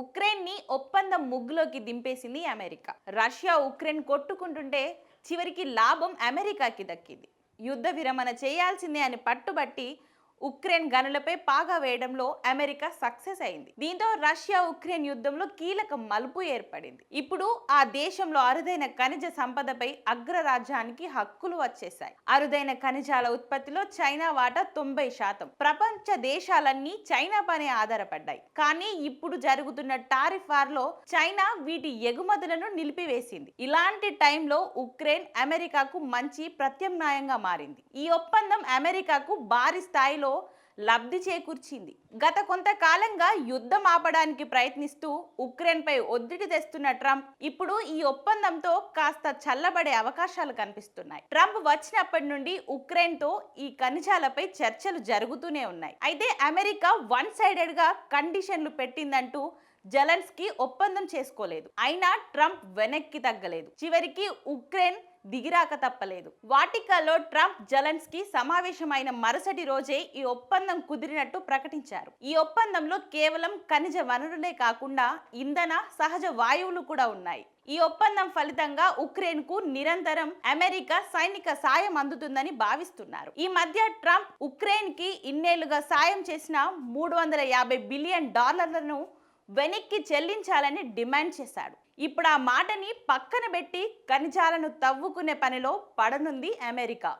ఉక్రెయిన్ని ఒప్పందం ముగ్గులోకి దింపేసింది అమెరికా. రష్యా ఉక్రెయిన్ కొట్టుకుంటుంటే చివరికి లాభం అమెరికాకి దక్కింది. యుద్ధ విరమణ చేయాల్సిందే అని పట్టుబట్టి ఉక్రెయిన్ గనులపై పాగా వేయడంలో అమెరికా సక్సెస్ అయింది. దీంతో రష్యా ఉక్రెయిన్ యుద్ధంలో కీలక మలుపు ఏర్పడింది. ఇప్పుడు ఆ దేశంలో అరుదైన ఖనిజ సంపదపై అగ్రరాజ్యానికి హక్కులు వచ్చేశాయి. అరుదైన ఖనిజాల ఉత్పత్తిలో చైనా వాటా తొంభై శాతం. ప్రపంచ దేశాలన్నీ చైనా పనే ఆధారపడ్డాయి. కానీ ఇప్పుడు జరుగుతున్న టారిఫ్ వార్లో చైనా వీటి ఎగుమతులను నిలిపివేసింది. ఇలాంటి టైంలో ఉక్రెయిన్ అమెరికాకు మంచి ప్రత్యామ్నాయంగా మారింది. ఈ ఒప్పందం అమెరికాకు భారీ స్థాయిలో లబ్ధి చేకూర్చింది. గత కొంతకాలంగా యుద్ధం ఆపడానికి ప్రయత్నిస్తూ ఉక్రెయిన్పై ఒత్తిడి తెస్తున్న ట్రంప్ ఇప్పుడు ఈ ఒప్పందంతో కాస్త చల్లబడే అవకాశాలు కనిపిస్తున్నాయి. ట్రంప్ వచ్చినప్పటి నుండి ఉక్రెయిన్తో ఈ ఖనిజాలపై చర్చలు జరుగుతూనే ఉన్నాయి. అయితే అమెరికా వన్ సైడెడ్గా కండిషన్లు పెట్టిందంటూ జలన్స్కీ ఒప్పందం చేసుకోలేదు. అయినా ట్రంప్ వెనక్కి తగ్గలేదు. చివరికి ఉక్రెయిన్ దిగిరాక తప్పలేదు. వాటికాలో ట్రంప్ జలన్స్కీ సమావేశమైన మరుసటి రోజే ఈ ఒప్పందం కుదిరినట్టు ప్రకటించారు. ఈ ఒప్పందంలో కేవలం ఖనిజ వనరులే కాకుండా ఇంధన సహజ వాయువులు కూడా ఉన్నాయి. ఈ ఒప్పందం ఫలితంగా ఉక్రెయిన్కు నిరంతరం అమెరికా సైనిక సాయం అందుతుందని భావిస్తున్నారు. ఈ మధ్య ట్రంప్ ఉక్రెయిన్కి ఇన్నేళ్ళుగా సాయం చేసిన మూడు వందల యాభై బిలియన్ డాలర్లను వెనక్కి చెల్లించాలని డిమాండ్ చేశాడు. ఇప్పుడు ఆ మాటని పక్కన పెట్టి ఖనిజాలను తవ్వుకునే పనిలో పడనుంది అమెరికా.